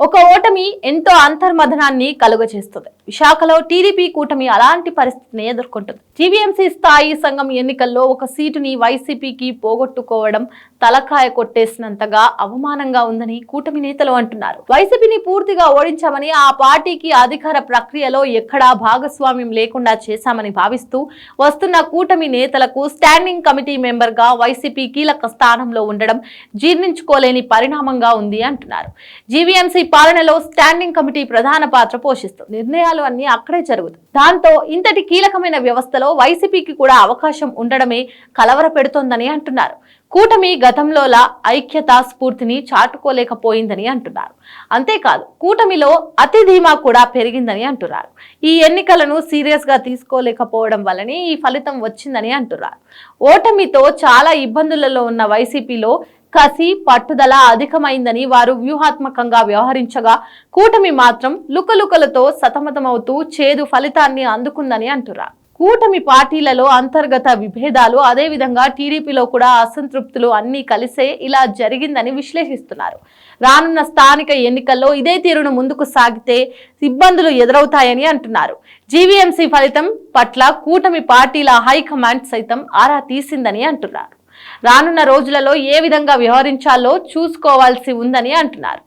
ఒక ఓటమి ఎంతో అంతర్మథనాన్ని కలుగచేస్తుంది విశాఖలో టీడీపీ కూటమి అలాంటి పరిస్థితిని ఎదుర్కొంటుంది. జీవీఎంసీ స్థాయి సంఘం ఎన్నికల్లో ఒక సీటుని వైసీపీకి పోగొట్టుకోవడం తలకాయ కొట్టేసినంతగా అవమానంగా ఉందని కూటమి నేతలు అంటున్నారు. వైసీపీని పూర్తిగా ఓడించామని ఆ పార్టీకి అధికార ప్రక్రియలో ఎక్కడా భాగస్వామ్యం లేకుండా చేశామని భావిస్తూ వస్తున్న కూటమి నేతలకు స్టాండింగ్ కమిటీ మెంబర్గా వైసీపీ కీలక స్థానంలో ఉండడం జీర్ణించుకోలేని పరిణామంగా ఉంది అంటున్నారు. జీవీఎంసీ పాలనలో స్టాండింగ్ కమిటీ ప్రధాన పాత్ర పోషిస్తుంది. నిర్ణయాలు అన్ని అక్కడే జరుగుతాయి. దాంతో ఇంతటి కీలకమైన వ్యవస్థలో వైసీపీకి కూడా అవకాశం ఉండడమే కలవర పెడుతోందని అంటున్నారు. కూటమి గతంలోలా ఐక్యతా స్ఫూర్తిని చాటుకోలేకపోయిందని అంటున్నారు. అంతేకాదు కూటమిలో అతి ధీమా కూడా పెరిగిందని అంటున్నారు. ఈ ఎన్నికలను సీరియస్గా తీసుకోలేకపోవడం వల్లనే ఈ ఫలితం వచ్చిందని అంటున్నారు. ఓటమితో చాలా ఇబ్బందులలో ఉన్న వైసీపీలో కసి పట్టుదల అధికమైందని వారు వ్యూహాత్మకంగా వ్యవహరించగా కూటమి మాత్రం లుకలుకలతో సతమతమవుతూ చేదు ఫలితాన్ని అందుకుందని అంటున్నారు కూటమి పార్టీలలో అంతర్గత విభేదాలు అదేవిధంగా టీడీపీలో కూడా అసంతృప్తులు అన్నీ కలిసే ఇలా జరిగిందని విశ్లేషిస్తున్నారు. రానున్న స్థానిక ఎన్నికల్లో ఇదే తీరును ముందుకు సాగితే ఇబ్బందులు ఎదురవుతాయని అంటున్నారు. జీవీఎంసీ ఫలితం పట్ల కూటమి పార్టీల హైకమాండ్ సైతం ఆరా తీసిందని అంటున్నారు రానున్న రోజులలో ఏ విధంగా వ్యవహరించాలో చూసుకోవాల్సి ఉందని అంటున్నారు.